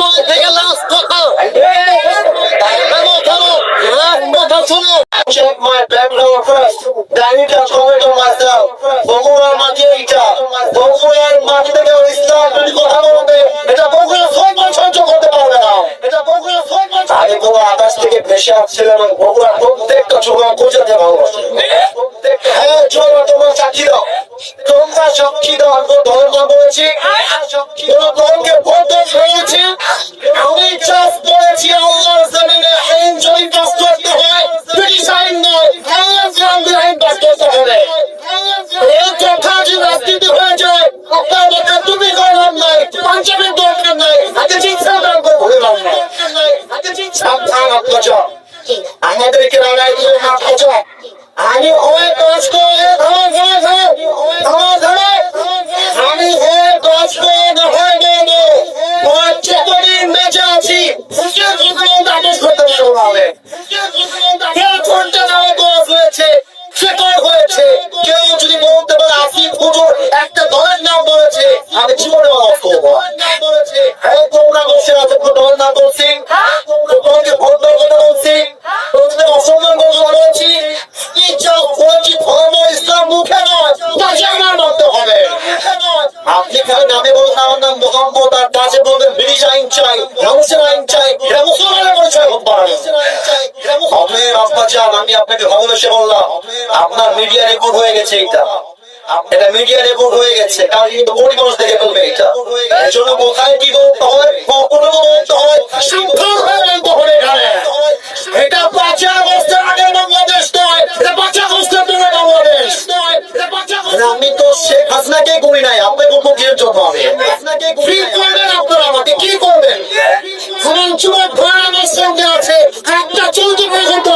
মানতে থেকে লাস্ট কথা কথা শোনো check my background first. Comment on myself. বগুড়ার মাটি এইটা। বগুড়ার মাটি থেকে ইসলাম যদি কথা বলবে এটা বগুড়া সরকার সহ্য করতে পারবে না। এটা বগুড়া সরকার আগে কোনো আকাশ থেকে ভেসে আসছিল এবং বগুড়া প্রত্যেকটা যুবক বোঝাতে ভালোবাসে। হ্যাঁ চলো তোমার সাক্ষী দাও। দাও আমি কোনো বলেছি। কোনো দলকে হয়েছে আমি চাষ করেছি আল্লাহর জমিনে। আইন যদি পাস করতে হয়। ব্রিটিশ আইন নয়। আল্লাহর জমিনে আইন পাস করতে হবে। হয়ে আমাদেরকে আমি হয়ে কাজ করে ধরে ধরে ধরে ধরে মেজে আছি সে জীবনে দাবস করতে পারব না অজ্ঞ তার কাছে বলবে ব্রিটিশ আইন চাই রামসের আইন চাই এটা মুসলমানের পরিচয় হোক আব্বা চান আমি আপনাকে ভালোবেসে বললাম আপনার মিডিয়া রেকর্ড হয়ে গেছে এটা এটা মিডিয়া রেকর্ড হয়ে গেছে কারণ কিন্তু কোটি মানুষ দেখে ফেলবে এটা এর জন্য কোথায় কি বলতে হয় কখনো বলতে হয় শৃঙ্খল হয়ে বলতে হবে এটা পাঁচই আগস্টের আগে বাংলাদেশ নয় এটা পাঁচই আগস্টের পরে বাংলাদেশ। নয় মানে আমি তো শেখ হাসিনাকে করি নাই আপনি কোন জন্য? সঙ্গে আছে একটা চিংড়ি পর্যন্ত